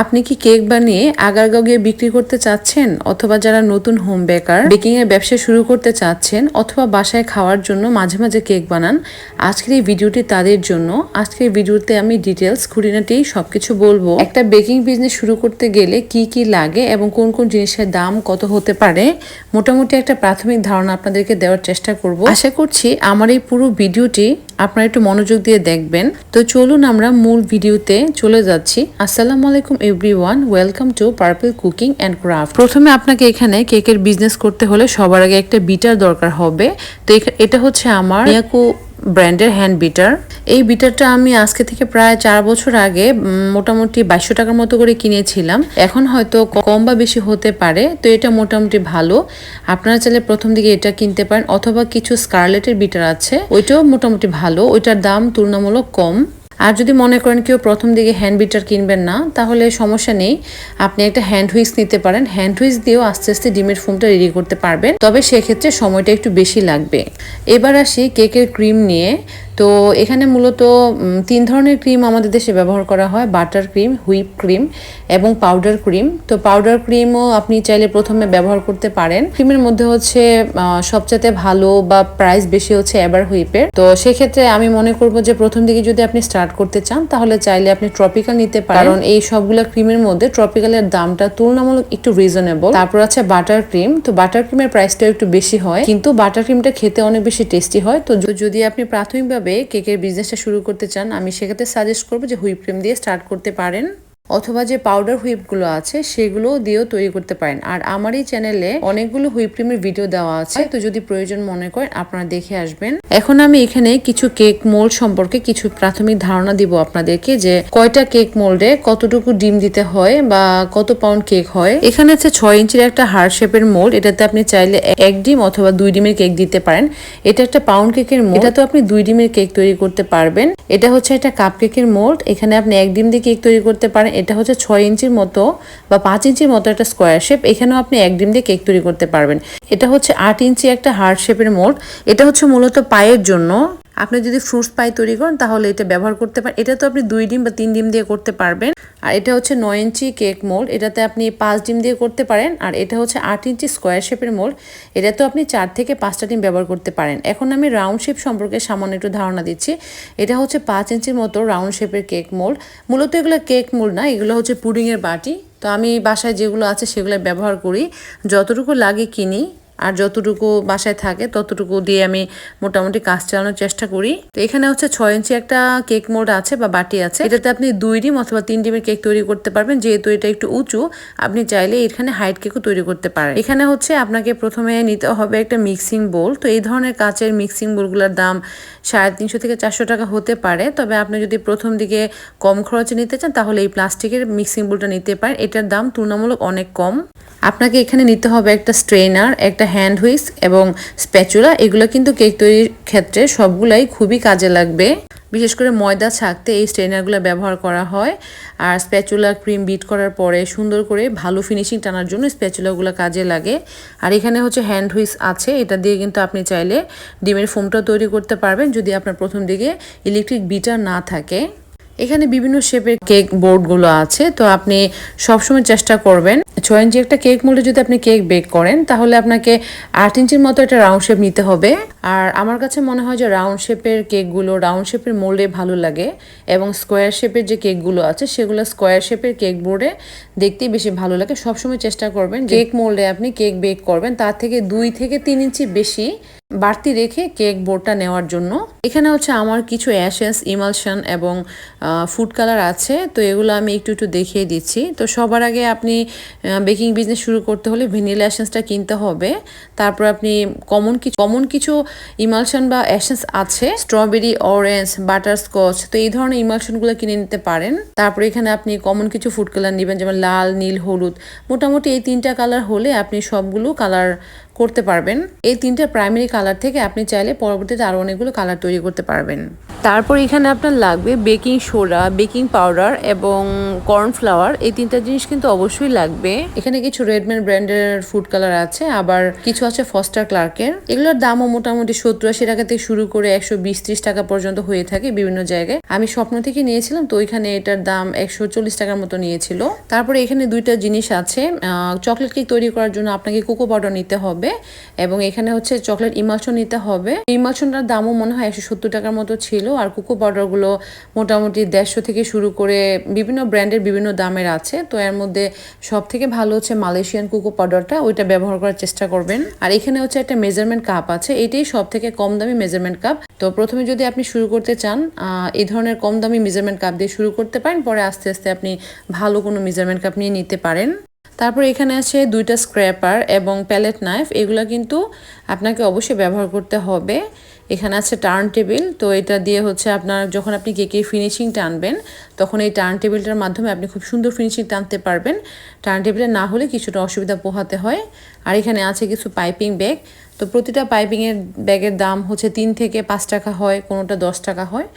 আপনি কি কেক বানিয়ে আগারগাঁও গিয়ে বিক্রি করতে চাচ্ছেন? অথবা যারা নতুন হোম বেকার বেকিং এর ব্যবসা শুরু করতে চাচ্ছেন, অথবা বাসায় খাওয়ার জন্য মাঝে মাঝে কেক বানান, আজকের এই ভিডিওটি তাদের জন্য। আজকের ভিডিওতে আমি ডিটেলস খুঁটিনাটি সবকিছু বলব। একটা বেকিং বিজনেস শুরু করতে গেলে কি কি লাগে এবং কোন কোন জিনিসের দাম কত হতে পারে? মোটামুটি একটা প্রাথমিক ধারণা আপনাদেরকে দেওয়ার চেষ্টা করব। আশা করছি আমার এই পুরো ভিডিওটি আপনারা একটু মনোযোগ দিয়ে দেখবেন। তো চলুন আমরা মূল ভিডিওতে চলে যাচ্ছি। আসসালামু আলাইকুম everyone welcome to Purple Cooking and Craft. প্রথমে আপনাকে এখানে কেকের বিজনেস করতে হলে সবার আগে একটা বিটার দরকার হবে। তো এটা হচ্ছে আমার ব্র্যান্ডের হ্যান্ড বিটার। এই বিটারটা আমি আজকে থেকে প্রায় চার বছর আগে মোটামুটি বাইশশো টাকার মতো করে কিনেছিলাম। এখন হয়তো কম বা বেশি হতে পারে, তো এটা মোটামুটি ভালো। আপনারা চাইলে প্রথম দিকে এটা কিনতে পারেন, অথবা কিছু স্কারলেটের বিটার আছে, ওইটাও মোটামুটি ভালো। ওইটার দাম তুলনামূলক কম। আর যদি মনে করেন কেউ প্রথম দিকে হ্যান্ড বিটার কিনবেন না, তাহলে সমস্যা নেই। আপনি একটা হ্যান্ড হুইস নিতে পারেন। হ্যান্ড হুইস দিয়েও আস্তে আস্তে ডিমের ফোমটা রেডি করতে পারবেন। তবে সেক্ষেত্রে সময়টা একটু বেশি লাগবে। এবার আসি কেকের ক্রিম নিয়ে। তো এখানে মূলত তিন ধরনের ক্রিম আমাদের দেশে ব্যবহার করা হয়। বাটার ক্রিম, হুইপ ক্রিম এবং পাউডার ক্রিম। তো পাউডার ক্রিমও আপনি চাইলে প্রথমে ব্যবহার করতে পারেন। ক্রিমের মধ্যে হচ্ছে সবচেয়ে ভালো বা প্রাইস বেশি হচ্ছে এবার হুইপের। তো সেক্ষেত্রে আমি মনে করব যে প্রথম দিকে যদি আপনি স্টার্ট করতে চান, তাহলে চাইলে আপনি ট্রপিক্যাল নিতে পারেন। কারণ এই সবগুলো ক্রিমের মধ্যে ট্রপিক্যালের দামটা তুলনামূলক একটু রিজনেবল। তারপর আছে বাটার ক্রিম। তো বাটার ক্রিমের প্রাইসটা একটু বেশি হয়। কিন্তু বাটার ক্রিমটা খেতে অনেক বেশি টেস্টি হয়। তো যদি আপনি প্রাথমিকভাবে কেকের বিজনেসটা শুরু করতে চান, আমি সেক্ষেত্রে সাজেস্ট করব যে হুইপ ক্রিম দিয়ে স্টার্ট করতে পারেন। অথবা যে পাউডার হুইপগুলো আছে সেগুলো দিয়েও তৈরি করতে পারেন। আর আমার এই চ্যানেলে অনেকগুলো হুইপ ক্রিমের ভিডিও দেওয়া আছে, তো যদি প্রয়োজন মনে করেন, আপনারা দেখে আসবেন। এখন আমি এখানে কিছু কেক মোল্ড সম্পর্কে কিছু প্রাথমিক ধারণা দিব আপনাদেরকে যে কয়টা কেক মোল্ডে কতটুকু ডিম দিতে হয় বা কত পাউন্ড কেক হয়। এখানে আছে ছয় ইঞ্চির একটা হার্ড শেপের মোল্ড এটাতে আপনি চাইলে এক ডিম অথবা দুই ডিমের কেক দিতে পারেন। এটা একটা পাউন্ড কেকের মোল্ড এটা তো আপনি দুই ডিমের কেক তৈরি করতে পারবেন। এটা হচ্ছে একটা কাপকেকের মোল্ড এখানে আপনি এক ডিম দিয়ে কেক তৈরি করতে পারেন। এটা হচ্ছে ছয় ইঞ্চির মতো বা পাঁচ ইঞ্চির মতো একটা স্কোয়ার শেপ এখানেও আপনি এক ডিম দিয়ে কেক তৈরি করতে পারবেন। এটা হচ্ছে আট ইঞ্চি একটা হার্ড শেপের মোল্ড এটা হচ্ছে মূলত পায়ের জন্য। আপনি যদি ফ্রুটস পাই তৈরি করেন, তাহলে এটা ব্যবহার করতে পারেন এটা তো আপনি দুই ডিম বা তিন ডিম দিয়ে করতে পারবেন। আর এটা হচ্ছে নয় ইঞ্চি কেক মোল্ড এটাতে আপনি পাঁচ ডিম দিয়ে করতে পারেন, আর এটা হচ্ছে আট ইঞ্চি স্কোয়ার শেপের মোল্ড এটাতেও আপনি চার থেকে পাঁচটা ডিম ব্যবহার করতে পারেন। এখন আমি রাউন্ড শেপ সম্পর্কে সামান্য একটু ধারণা দিচ্ছি। এটা হচ্ছে পাঁচ ইঞ্চির মতো রাউন্ড শেপের কেক মোল্ড মূলত এগুলো কেক মোল্ড না, এগুলো হচ্ছে পুডিংয়ের বাটি। তো আমি বাসায় যেগুলো আছে সেগুলো ব্যবহার করি। যতটুকু লাগে কিনি। আর যতটুকু বাসায় থাকে, ততটুকু দিয়ে আমি মোটামুটি কাজ চালানোর চেষ্টা করি। তো এখানে হচ্ছে ছয় ইঞ্চি একটা কেক মোড আছে বা বাটি আছে। এটাতে আপনি দুই ডিম অথবা তিন ডিমের কেক তৈরি করতে পারবেন, যেহেতু এটা একটু উঁচু। আপনি চাইলে এখানে হাইট কেকও তৈরি করতে পারেন। এখানে হচ্ছে আপনাকে প্রথমে নিতে হবে একটা মিক্সিং বোল। তো এই ধরনের কাচের মিক্সিং বোলগুলোর দাম সাড়ে তিনশো থেকে চারশো টাকা হতে পারে। তবে আপনি যদি প্রথম দিকে কম খরচে নিতে চান, তাহলে এই প্লাস্টিকের মিক্সিং বোলটা নিতে পারেন। এটার দাম তুলনামূলক অনেক কম। আপনাকে এখানে নিতে হবে একটা স্ট্রেনার একটা হ্যান্ড হুইস এবং স্প্যাচুলা এগুলো কিন্তু কেক তৈরির ক্ষেত্রে সবগুলাই খুবই কাজে লাগবে। বিশেষ করে ময়দা ছাকতে এই স্ট্রেনারগুলো ব্যবহার করা হয়। আর স্প্যাচুলা ক্রিম বিট করার পরে সুন্দর করে ভালো ফিনিশিং টানার জন্য স্প্যাচুলাগুলো কাজে লাগে। আর এখানে হচ্ছে হ্যান্ড হুইস আছে, এটা দিয়ে কিন্তু আপনি চাইলে ডিমের ফোমটা তৈরি করতে পারবেন যদি আপনার প্রথম দিকে ইলেকট্রিক বিটার না থাকে। এখানে বিভিন্ন শেপের কেক বোর্ডগুলো আছে, তো আপনি সবসময় চেষ্টা করবেন। ছয় ইঞ্চি একটা কেক মোল্ডে যদি আপনি কেক বেক করেন, তাহলে আপনাকে আট ইঞ্চির মতো একটা রাউন্ড শেপ নিতে হবে। আর আমার কাছে মনে হয় যে রাউন্ড শেপের কেকগুলো রাউন্ড শেপের মোল্ডে ভালো লাগে এবং স্কোয়ার শেপের যে কেকগুলো আছে, সেগুলো স্কোয়ার শেপের কেক বোর্ডে দেখতেই বেশি ভালো লাগে। সবসময় চেষ্টা করবেন কেক মোল্ডে আপনি কেক বেক করবেন, তার থেকে দুই থেকে তিন ইঞ্চি বেশি বাড়তি রেখে কেক বোর্ডটা নেওয়ার জন্য। এখানে হচ্ছে আমার কিছু অ্যাশেন্স ইমালশন এবং ফুড কালার আছে, তো এগুলো আমি একটু একটু দেখিয়ে দিচ্ছি। তো সবার আগে আপনি বেকিং বিজনেস শুরু করতে হলে ভ্যানিলা অ্যাশেন্সটা কিনতে হবে। তারপর আপনি কমন কিছু কমন কিছু ইমালশন বা অ্যাশেন্স আছে, স্ট্রবেরি, অরেঞ্জ, বাটারস্কচ, তো এই ধরনের ইমালশনগুলো কিনে নিতে পারেন। তারপরে এখানে আপনি কমন কিছু ফুড কালার নেবেন, যেমন লাল, নীল, হলুদ। মোটামুটি এই তিনটা কালার হলে আপনি সবগুলো কালার করতে পারবেন। এই তিনটা প্রাইমারি কালার থেকে আপনি চাইলে পরবর্তীতে আরও অনেকগুলো কালার তৈরি করতে পারবেন। তারপর এখানে আপনার লাগবে বেকিং সোডা বেকিং পাউডার এবং কর্নফ্লাওয়ার এই তিনটা জিনিস কিন্তু অবশ্যই লাগবে। এখানে কিছু রেডম্যান ব্র্যান্ডের ফুড কালার আছে, আবার কিছু আছে ফস্টার ক্লার্কের এগুলোর দামও মোটামুটি সত্তর আশি টাকা থেকে শুরু করে একশো বিশ ত্রিশ টাকা পর্যন্ত হয়ে থাকে বিভিন্ন জায়গায়। আমি স্বপ্ন থেকে নিয়েছিলাম, তো ওইখানে এটার দাম একশো চল্লিশ টাকার মতো নিয়েছিল। তারপরে এখানে দুইটা জিনিস আছে চকলেট কেক তৈরি করার জন্য আপনাকে কোকো পাউডার নিতে হবে। এবং এখানে হচ্ছে চকলেট ইমালশন নিতে হবে। ইমালশনটার দামও মনে হয় একশো সত্তর টাকার মতো ছিল আর কোকো পাউডারগুলো মোটামুটি দেড়শো থেকে শুরু করে বিভিন্ন ব্র্যান্ডের বিভিন্ন দামের আছে। তো এর মধ্যে সব থেকে ভালো হচ্ছে মালয়েশিয়ান কোকো পাউডারটা, ওইটা ব্যবহার করার চেষ্টা করবেন। আর এখানে হচ্ছে একটা মেজারমেন্ট কাপ আছে, এটাই সব থেকে কম দামি মেজারমেন্ট কাপ। তো প্রথমে যদি আপনি শুরু করতে চান এই ধরনের কম দামি মেজারমেন্ট কাপ দিয়ে শুরু করতে পারেন, পরে আস্তে আস্তে আপনি ভালো কোনো মেজারমেন্ট কাপ নিয়ে নিতে পারেন। তারপর এখানে আছে দুইটা স্ক্র্যাপার এবং প্যালেট নাইফ এগুলো কিন্তু আপনাকে অবশ্যই ব্যবহার করতে হবে। এখানে আছে টার্ন টেবিল তো এটা দিয়ে হচ্ছে আপনার যখন আপনি কেকের ফিনিশিং টানবেন তখন এই টার্ন টেবিলটার মাধ্যমে আপনি খুব সুন্দর ফিনিশিং টানতে পারবেন। টার্ন টেবিলে না হলে কিছুটা অসুবিধা পোহাতে হয়। আর এখানে আছে কিছু পাইপিং ব্যাগ তো প্রতিটা পাইপিংয়ের ব্যাগের দাম হচ্ছে তিন থেকে পাঁচ টাকা হয়, কোনোটা দশ টাকা হয়।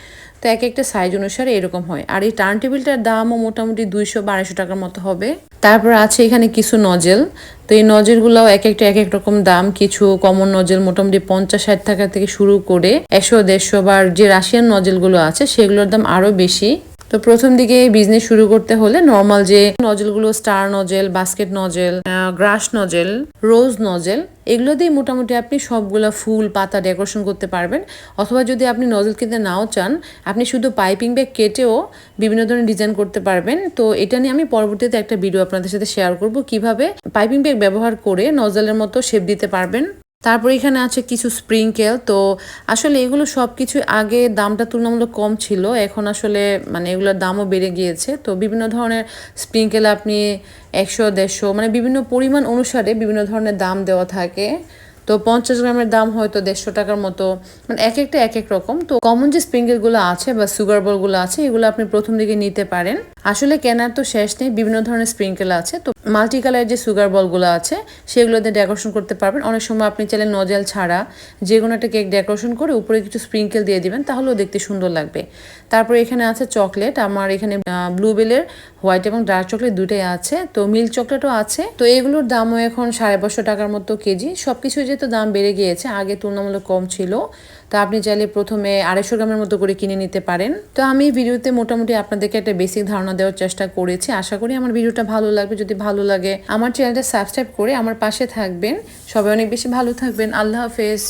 তো এক একটা সাইজ অনুসারে এরকম হয়। আর এই টার্ন টেবিলটার দামও মোটামুটি দুইশো বা আড়াইশো টাকার মতো হবে। তারপর আছে এখানে কিছু নজেল তো এই নজেলগুলোও এক একটা এক এক রকম দাম। কিছু কমন নজেল মোটামুটি পঞ্চাশ, ষাট টাকা থেকে শুরু করে একশো, দেড়শো বার যে রাশিয়ান নজেলগুলো আছে, সেগুলোর দাম আরও বেশি। তো প্রথম দিকে বিজনেস শুরু করতে হলে নর্মাল যে নজেলগুলো star nozzle basket nozzle grass nozzle rose nozzle এগুলো দিয়ে মোটামুটি আপনি সবগুলা ফুল, পাতা ডেকোরেশন করতে পারবেন। অথবা যদি আপনি নজেল কিনতে নাও চান, আপনি শুধু পাইপিং ব্যাগ কেটেও বিভিন্ন ধরনের ডিজাইন করতে পারবেন। তো এটা নিয়ে আমি পরবর্তীতে একটা ভিডিও আপনাদের সাথে শেয়ার করব, কীভাবে পাইপিং ব্যাগ ব্যবহার করে নজেলের মতো শেপ দিতে পারবেন। তারপর এখানে আছে কিছু স্প্রিংকেল তো আসলে এগুলো সব কিছু আগে দামটা তুলনামূলক কম ছিল, এখন আসলে মানে এগুলোর দামও বেড়ে গিয়েছে। তো বিভিন্ন ধরনের স্প্রিংকেল আপনি একশো, দেড়শো মানে বিভিন্ন পরিমাণ অনুসারে বিভিন্ন ধরনের দাম দেওয়া থাকে। তো পঞ্চাশ গ্রামের দাম হয়তো দেড়শো টাকার মতো। মানে এক একটা, এক এক রকম। তো কমন যে স্প্রিঙ্গেলগুলো আছে বা সুগার বলগুলো আছে, এগুলো আপনি প্রথম দিকে নিতে পারেন। আসলে কেনার তো শেষ নেই, বিভিন্ন ধরনের স্প্রিঙ্কেল আছে। তো মাল্টি কালার যে সুগার বলগুলো আছে সেগুলোতে ডেকোরেশন করতে পারবেন। অনেক সময় আপনি চাইলে নজেল ছাড়া যে কোনো একটা কেক ডেকোরেশন করে উপরে কিছু স্প্রিঙ্কেল দিয়ে দিবেন, তাহলেও দেখতে সুন্দর লাগবে। তারপরে এখানে আছে চকলেট আমার এখানে ব্লুবেলের হোয়াইট এবং ডার্ক চকলেট দুটোই আছে। তো মিল্ক চকলেটও আছে। তো এগুলোর দামও এখন সাড়ে পাঁচশো টাকার মতো কেজি। সব সবকিছু যেহেতু দাম বেড়ে গিয়েছে, আগে তুলনামূলক কম ছিল, তো আপনি চাইলে প্রথমে আড়াইশো গ্রামের মতো করে কিনে নিতে পারেন। তো আমি ভিডিওতে মোটামুটি আপনাদেরকে একটা বেসিক ধারণা দেওয়ার চেষ্টা করেছি। আশা করি আমার ভিডিওটা ভালো লাগবে। যদি ভালো লাগে, আমার চ্যানেলটা সাবস্ক্রাইব করে আমার পাশে থাকবেন। সবাই অনেক বেশি ভালো থাকবেন। আল্লাহ হাফেজ।